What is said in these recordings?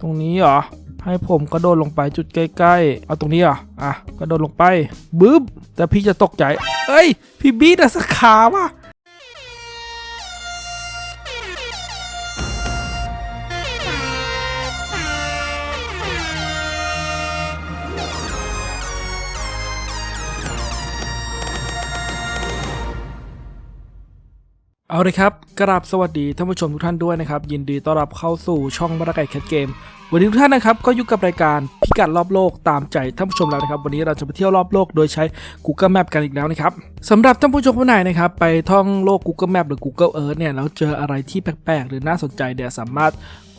ตรงนี้เหรอ ให้ผมกระโดดลงไปจุดใกล้ๆ เอาตรงนี้เหรอ อะ กระโดดลงไปบึ้บแต่พี่จะตกใจ เอ้ย พี่บีดอะสักขาว่ะ เอาเลยครับ กราบสวัสดีท่านผู้ชมทุกท่านด้วยนะครับ ยินดีต้อนรับเข้าสู่ช่องบรรยากาศแคทเกม วันนี้ทุกท่านนะครับก็อยู่กับรายการพิกัดรอบโลกตามใจท่านผู้ชมแล้วนะครับ วันนี้เราจะไปเที่ยวรอบโลกโดยใช้ Google Map กันอีกแล้วนะครับสำหรับท่านผู้ชมคนไหนนะครับไปท่องโลก Google Map หรือ Google Earth เนี่ยแล้วเจออะไรที่แปลกๆ หรือน่าสนใจเนี่ยวสามารถ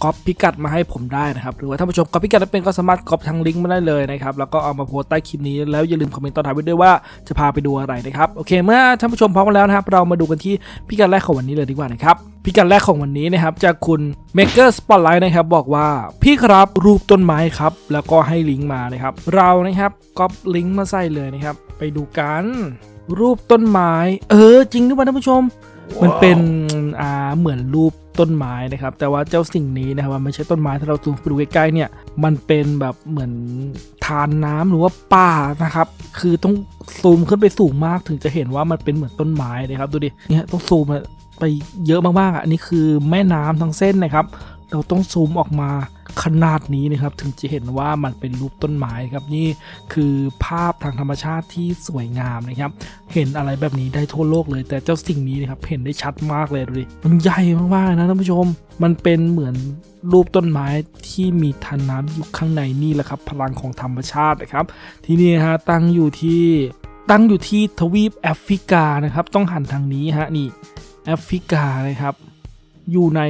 ก๊อปพิกัดมาให้ผมได้นะครับหรือว่าท่านผู้ชมก๊อปพิกัดเป็นก็สามารถก๊อปทางลิงก์มาได้เลยนะครับแล้วก็เอามาโพสใต้คลิปนี้แล้วอย่าลืมคอมเมนต์ตอนท้ายไว้ด้วยว่าจะพาไปดูอะไรนะครับโอเคเมื่อท่านผู้ชมพร้อมแล้วนะครับเรามาดูกันที่พิกัดแรกของวันนี้เลยดีกว่านะครับ พิกัดแรกของวันนี้นะครับ จากคุณ Maker Spotlight นะครับ บอกว่าพี่ครับรูปต้นไม้ครับ แล้วก็ให้ลิงก์มานะครับ เรานะครับก๊อปลิงก์มาใส่เลยนะครับ ไปดูกัน รูปต้นไม้ เออ จริงด้วยท่านผู้ชม มันเป็นอ่าเหมือนรูปต้นไม้นะครับ แต่ว่าเจ้าสิ่งนี้นะครับมันไม่ใช่ต้นไม้ถ้าเราซูมไปดูใกล้ๆเนี่ย มันเป็นแบบเหมือนทานน้ำหรือว่าป่านะครับ คือต้องซูมขึ้นไปสูงมากถึงจะเห็นว่ามันเป็นเหมือนต้นไม้นะครับ ดูดิ เนี่ยต้องซูม ไปเยอะมากๆอะอันนี้คือแม่น้ำทั้งเส้นนะครับ เราต้องซูมออกมาขนาดนี้นะครับ ถึงจะเห็นว่ามันเป็นรูปต้นไม้ครับนี่คือภาพทางธรรมชาติที่สวยงามนะครับ เห็นอะไรแบบนี้ได้ทั่วโลกเลย แต่เจ้าสิ่งนี้นะครับเห็นได้ชัดมากเลยดูดิมันใหญ่มากๆนะท่านผู้ชม มันเป็นเหมือนรูปต้นไม้ที่มีทานน้ำอยู่ข้างในนี่แหละครับ พลังของธรรมชาตินะครับ ที่นี่ฮะตั้งอยู่ที่ตั้งอยู่ที่ทวีปแอฟริกานะครับ ต้องหันทางนี้ฮะนี่ แอฟริกานะครับ อยู่ใน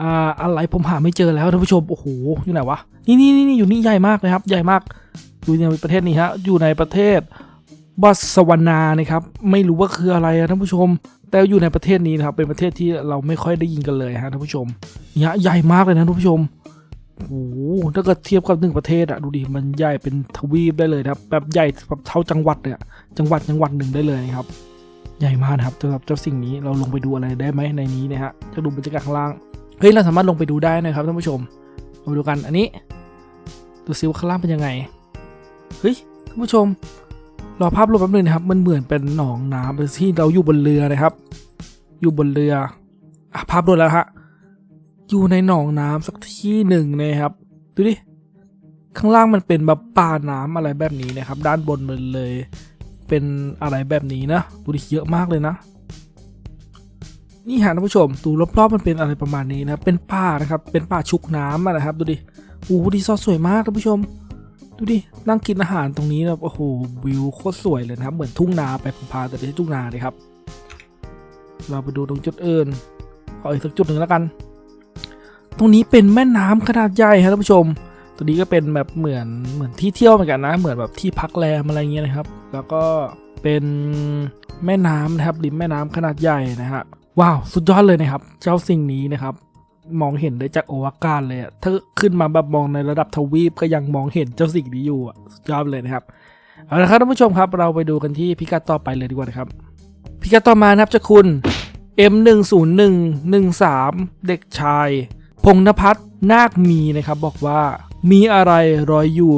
อ่าอะไรผมหาไม่เจอแล้วท่านผู้ชมโอ้โหอยู่ไหนวะนี่นี่นี่อยู่นี่ใหญ่มากเลยครับ ใหญ่มากอยู่ในประเทศนี้ฮะอยู่ในประเทศบอตสวานานะครับ ไม่รู้ว่าคืออะไรอะท่านผู้ชม แต่อยู่ในประเทศนี้นะครับ เป็นประเทศที่เราไม่ค่อยได้ยินกันเลยฮะท่านผู้ชมเนี่ยใหญ่มากเลยนะท่านผู้ชมโอ้โหถ้าเกิดเทียบกับหนึ่งประเทศอะดูดิมันใหญ่เป็นทวีปได้เลยนะครับ แบบใหญ่แบบเท่าจังหวัดเลยอะจังหวัดจังหวัดหนึ่งได้เลยนะครับ ใหญ่มากนะครับสำหรับเจ้าสิ่งนี้เราลงไปดูอะไรได้ไหมในนี้นะฮะจะดูบรรยากาศข้างล่างเฮ้ยเราสามารถลงไปดูได้นะครับท่านผู้ชมมาดูกันอันนี้ดูซิว่าข้างล่างเป็นยังไงเฮ้ยท่านผู้ชมรอภาพรวมแป๊บนึงนะครับ มันเหมือนเป็นหนองน้ำเป็นที่เราอยู่บนเรือนะครับ อยู่บนเรืออะภาพรวมแล้วฮะอยู่ในหนองน้ำสักที่หนึ่งนะครับ ดูดิข้างล่างมันเป็นแบบป่าน้ำอะไรแบบนี้นะครับ ด้านบนมันเลย เป็นอะไรแบบนี้นะ ดูดิเยอะมากเลยนะ นี่ฮะท่านผู้ชมดูรอบๆมันเป็นอะไรประมาณนี้นะ เป็นป่านะครับ เป็นป่าชุกน้ำอะนะครับ ดูดิโอ้ดีซอสสวยมากท่านผู้ชม ดูดิ นั่งกินอาหารตรงนี้แบบโอ้โห วิวโคตรสวยเลยนะครับ เหมือนทุ่งนาไปผมพาแต่ไม่ใช่ทุ่งนาเลยครับ เราไปดูตรงจุดอื่นขออีกสักจุดหนึ่งแล้วกัน ตรงนี้เป็นแม่น้ำขนาดใหญ่ครับท่านผู้ชม ตัวนี้ก็เป็นแบบเหมือนเหมือนที่เที่ยวเหมือนกันนะ เหมือนแบบที่พักแรมอะไรเงี้ยนะครับ แล้วก็เป็นแม่น้ำนะครับริมแม่น้ำขนาดใหญ่นะฮะว้าวสุดยอดเลยนะครับ เจ้าสิ่งนี้นะครับ มองเห็นได้จากโอวากาศเลยอะถ้าขึ้นมาแบบมองในระดับทวีปก็ยังมองเห็นเจ้าสิ่งนี้อยู่อะสุดยอดเลยนะครับเอาละครับท่านผู้ชมครับ เราไปดูกันที่พิกัดต่อไปเลยดีกว่านะครับพิกัดต่อมานะครับจะคุณ M10113 เด็กชาย พงนภัทรนาคมีนะครับบอกว่า มีอะไรรอยอยู่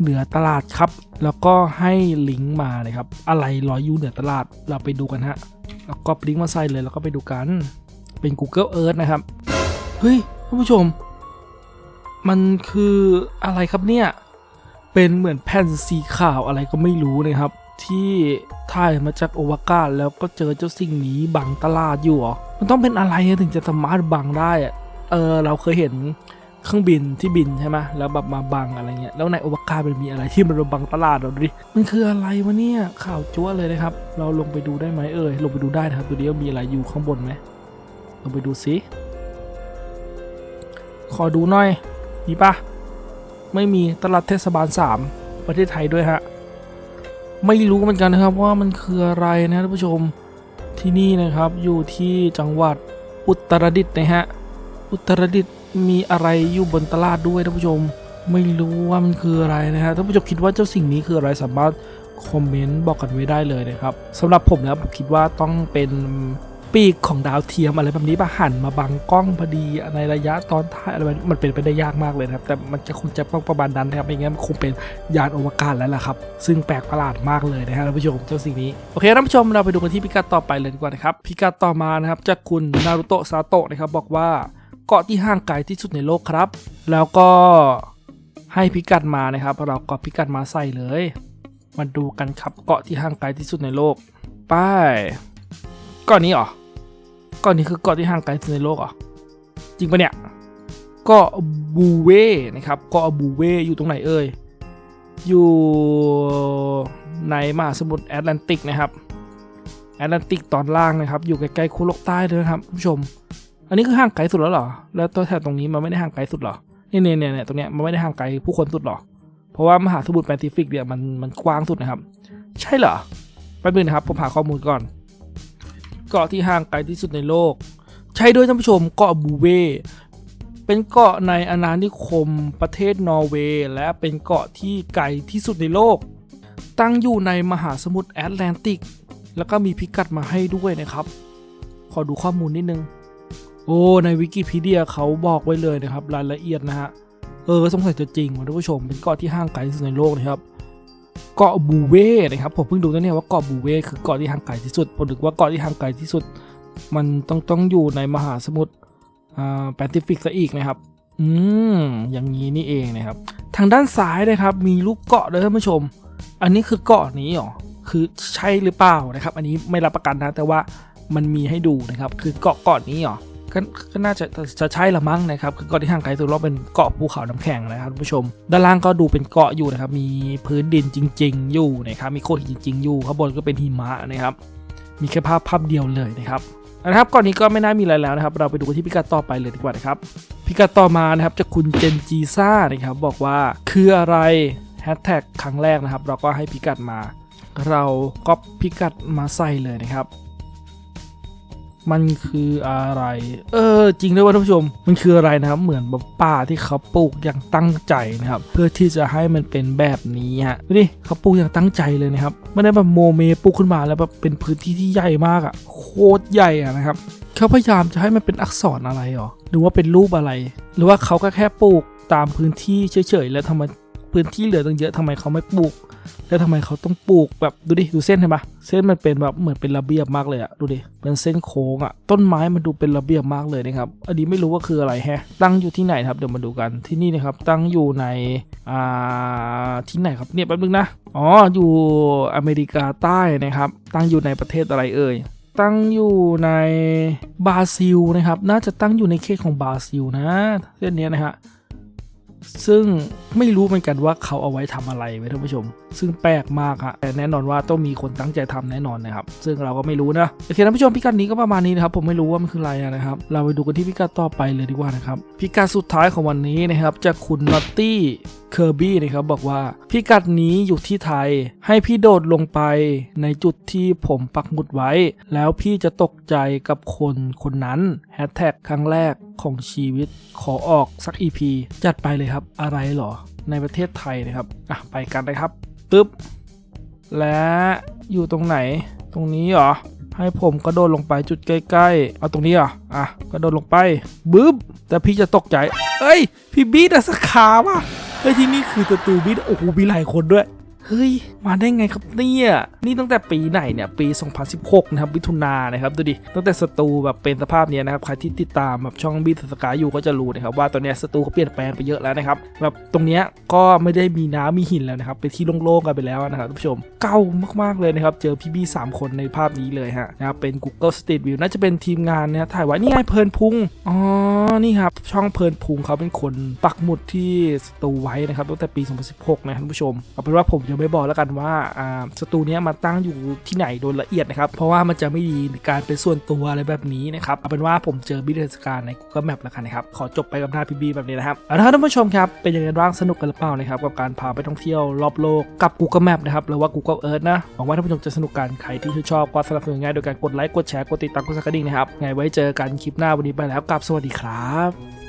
เหนือตลาดครับ แล้วก็ให้ลิงก์มาเลยครับ อะไรรอยอยู่เหนือตลาดเราไปดูกันฮะ แล้วก็ลิงก์มาใส่เลยแล้วก็ไปดูกัน เป็น Google Earth นะครับ เฮ้ยท่านผู้ชม มันคืออะไรครับเนี่ย เป็นเหมือนแผ่นสีขาวอะไรก็ไม่รู้นะครับ ที่ถ่ายมาจากโอวากาแล้วก็เจอเจ้าสิ่งนี้บังตลาดอยู่หรอ มันต้องเป็นอะไรถึงจะสามารถบังได้อะเออเราเคยเห็น เครื่องบินที่บินใช่ไหมแล้วแบบมาบังอะไรเงี้ยแล้วในอวกาศมันมีอะไรที่มันมาบังตลาดเราดิมันคืออะไรวะเนี่ยข่าวจั๊วเลยนะครับ เราลงไปดูได้ไหมเอ่ยลงไปดูได้นะครับดูดิว่ามีอะไรอยู่ข้างบนไหมลงไปดูซิขอดูหน่อยมีปะไม่มีตลาดเทศบาลสามประเทศไทยด้วยฮะไม่รู้เหมือนกันนะครับว่ามันคืออะไรนะท่านผู้ชมที่นี่นะครับอยู่ที่จังหวัดอุตรดิตถ์นะฮะอุตรดิตถ์ มีอะไรอยู่บนตลาดด้วยท่านผู้ชม ไม่รู้ว่ามันคืออะไรนะฮะท่านผู้ชมคิดว่าเจ้าสิ่งนี้คืออะไรสามารถคอมเมนต์บอกกันไว้ได้เลยนะครับสำหรับผมแล้วผมคิดว่าต้องเป็นปีกของดาวเทียมอะไรแบบนี้ปะหันมาบังกล้องพอดีในระยะตอนท้ายอะไรแบบมันเป็นไปได้ยากมากเลยนะครับแต่มันจะคงจะต้องประมาณนั้นนะครับไม่งั้มันคงเป็นยานอวกาศแล้วล่ะครับ ซึ่งแปลกประหลาดมากเลยนะครับท่านผู้ชมเจ้าสิ่งนี้โอเคท่านผู้ชมเราไปดูกันที่พิกัดต่อไปเลยดีกว่านะครับพิกัดต่อมานะครับจากคุณนารุโตะซาโตะนะครับบอกว่า เกาะที่ห่างไกลที่สุดในโลกครับ แล้วก็ให้พิกัดมานะครับ เราก็พิกัดมาใส่เลย มาดูกันครับเกาะที่ห่างไกลที่สุดในโลก ไป้ายเกาะนี้เหรอเกาะนี้คือเกาะที่ห่างไกลที่สุดในโลกเหรอ จริงปะเนี่ย เกาะบูเวนะครับ เกาะบูเวอยู่ตรงไหนเอ่ย อยู่ในมหาสมุทรแอตแลนติกนะครับ แอตแลนติกตอนล่างนะครับ อยู่ใกล้ๆคูโลกใต้เลยนะครับผู้ชม อันนี้คือห่างไกลสุดแล้วเหรอ แล้วตัวแถบตรงนี้มันไม่ได้ห่างไกลสุดเหรอเนี่ยเนี่ยเนี่ยตรงเนี้ยมันไม่ได้ห่างไกลผู้คนสุดหรอ เพราะว่ามหาสมุทรแปซิฟิกเนี่ยมันมันกว้างสุดนะครับ ใช่เหรอแป๊บนึงนะครับผมหาข้อมูลก่อน เกาะที่ห่างไกลที่สุดในโลก ใช่ด้วยท่านผู้ชมเกาะบูเวเป็นเกาะในอาณานิคมประเทศนอร์เวย์และเป็นเกาะที่ไกลที่สุดในโลก ตั้งอยู่ในมหาสมุทรแอตแลนติก แล้วก็มีพิกัดมาให้ด้วยนะครับ ขอดูข้อมูลนิดนึง โอ้ในวิกิพีเดียเขาบอกไว้เลยนะครับรายละเอียดนะฮะเออสงสัยจะจริงว่ะท่านผู้ชมเป็นเกาะที่ห่างไกลที่สุดในโลกนะครับเกาะบูเว่นะครับผมเพิ่งดูนะเนี่ยว่าเกาะบูเว่คือเกาะที่ห่างไกลที่สุดผมนึกว่าเกาะที่ห่างไกลที่สุด มันต้องต้องอยู่ในมหาสมุทรอ่าแปซิฟิกซะอีกนะครับอืมอย่างนี้นี่เองนะครับ ทางด้านซ้ายนะครับมีรูปเกาะด้วยท่านผู้ชม อันนี้คือเกาะนี้เหรอคือใช่หรือเปล่านะครับ อันนี้ไม่รับประกันนะแต่ว่ามันมีให้ดูนะครับ คือเกาะเกาะนี้เหรอ ก็ก็น่าจะจะใช่ละมั้งนะครับคือเกาะที่ห่างไกลสุดเราเป็นเกาะภูเขาน้ำแข็งนะครับท่านผู้ชม ด้านล่างก็ดูเป็นเกาะอยู่นะครับ มีพื้นดินจริง ๆ อยู่นะครับ มีโขดหินจริง ๆ อยู่ ข้างบนก็เป็นหิมะนะครับ มีแค่ภาพภาพเดียวเลยนะครับเอาละครับก่อนนี้ก็ไม่น่ามีอะไรแล้วนะครับ เราไปดูที่พิกัดต่อไปเลยดีกว่านะครับ พิกัดต่อมานะครับจากคุณเจนจีซ่านะครับบอกว่าคืออะไรแฮชแท็กครั้งแรกนะครับ เราก็ให้พิกัดมา เราก็พิกัดมาใส่เลยนะครับ มันคืออะไร เออ จริงด้วยว่าท่านผู้ชม มันคืออะไรนะครับ เหมือนแบบป่าที่เขาปลูกอย่างตั้งใจนะครับ เพื่อที่จะให้มันเป็นแบบนี้ฮะดูดิเขาปลูกอย่างตั้งใจเลยนะครับ ไม่ได้แบบโมเมปลูกขึ้นมาแล้วแบบเป็นพื้นที่ที่ใหญ่มากอะ่ะ โคตรใหญ่อะนะครับ เขาพยายามจะให้มันเป็นอักษรอะไรหรอ หรือว่าเป็นรูปอะไร หรือว่าเขาก็แค่ปลูกตามพื้นที่เฉยๆ แล้วทำไมพื้นที่เหลือตั้งเยอะทำไมเขาไม่ปลูก แล้วทำไมเขาต้องปลูกแบบดูดิดูเส้นเห็นปะเส้นมันเป็นแบบเหมือนเป็นระเบียบมากเลยอะดูดิเป็นเส้นโค้งอะต้นไม้มันดูเป็นระเบียบมากเลยนะครับอันนี้ไม่รู้ว่าคืออะไรแฮะตั้งอยู่ที่ไหนครับเดี๋ยวมาดูกันที่นี่นะครับตั้งอยู่ในอ่าที่ไหนครับเนี่ยแป๊บนึงนะอ๋ออยู่อเมริกาใต้นะครับ ตั้งอยู่ในประเทศอะไรเอ่ยตั้งอยู่ในบราซิลนะครับ น่าจะตั้งอยู่ในเขตของบราซิลนะเส้นนี้นะฮะ ซึ่งไม่รู้เหมือนกันว่าเขาเอาไว้ทำอะไรไว้ท่านผู้ชม ซึ่งแปลกมากฮะแต่แน่นอนว่าต้องมีคนตั้งใจทำแน่นอนนะครับ ซึ่งเราก็ไม่รู้นะโอเคท่านผู้ชมพิกัดนี้ก็ประมาณนี้นะครับ ผมไม่รู้ว่ามันคืออะไรนะครับ เราไปดูกันที่พิกัดต่อไปเลยดีกว่านะครับพิกัดสุดท้ายของวันนี้นะครับจากคุณนอตตี้ เคอร์บี้นะครับบอกว่าพิกัดนี้อยู่ที่ไทย ให้พี่โดดลงไปในจุดที่ผมปักหมุดไว้ แล้วพี่จะตกใจกับคนคนนั้นแฮชแท็กครั้งแรกของชีวิตขอออกสัก EP จัดไปเลยครับอะไรหรอ ในประเทศไทยนะครับอะไปกันเลยครับปึ๊บและอยู่ตรงไหน ตรงนี้เหรอให้ผมกระโดดลงไปจุดใกล้ๆ เอาตรงนี้เหรออะกระโดดลงไปบึ๊บแต่พี่จะตกใจ เอ้ย พี่บีดอะสกาว่ะ เฮ้ยที่นี่คือประตูบิดโอ้โหมีหลายคนด้วย เฮ้ย มาได้ไงครับเนี่ย นี่ตั้งแต่ปีไหนเนี่ย ปี 2016 นะครับมิถุนานะครับ ดูดิ ตั้งแต่สตูแบบเป็นสภาพเนี้ยนะครับ ใครที่ติดตามแบบช่องบีสกายอยู่ก็จะรู้นะครับ ว่าตอนเนี้ยสตูเขาเปลี่ยนแปลงไปเยอะแล้วนะครับ แบบตรงเนี้ยก็ไม่ได้มีน้ำมีหินแล้วนะครับ เป็นที่โล่งๆกันไปแล้วนะครับท่านผู้ชม เก่ามากๆเลยนะครับ เจอพี่บี้สามคนในภาพนี้เลยฮะนะครับ เป็น Google Street View น่าจะเป็นทีมงานนะถ่ายไว้ นี่ไงเพลินพุง อ๋อ นี่ครับ ช่องเพลินพุงเขาเป็นคนปักหมุดที่สตูไว้นะครับตั้งแต่ปี 2016 นะครับท่านผู้ชม เอาเป็นว่าผมจะไม่บอกแล้วกันว่าอ่าสตูเนี้ยมาตั้งอยู่ที่ไหนโดยละเอียดนะครับ เพราะว่ามันจะไม่ดีการเป็นส่วนตัวอะไรแบบนี้นะครับเอาเป็นว่าผมเจอบิเดสการใน Google Map แล้วกันนะครับ ขอจบไปกับหน้าพี่บีแบบนี้นะครับเอาละครับท่านผู้ชมครับ เป็นยังไงบ้างสนุกกันหรือเปล่านะครับกับการพาไปท่องเที่ยวรอบโลกกับ Google Map นะครับหรือว่า Google Earth นะหวังว่าท่านผู้ชมจะสนุกกันใครที่ชื่นชอบก็สนับสนุนง่ายโดยการกดไลค์กดแชร์กดติดตามกดสักกระดิ่งนะครับไงไว้เจอกันคลิปหน้าวันนี้ไปแล้วกับสวัสดีครับ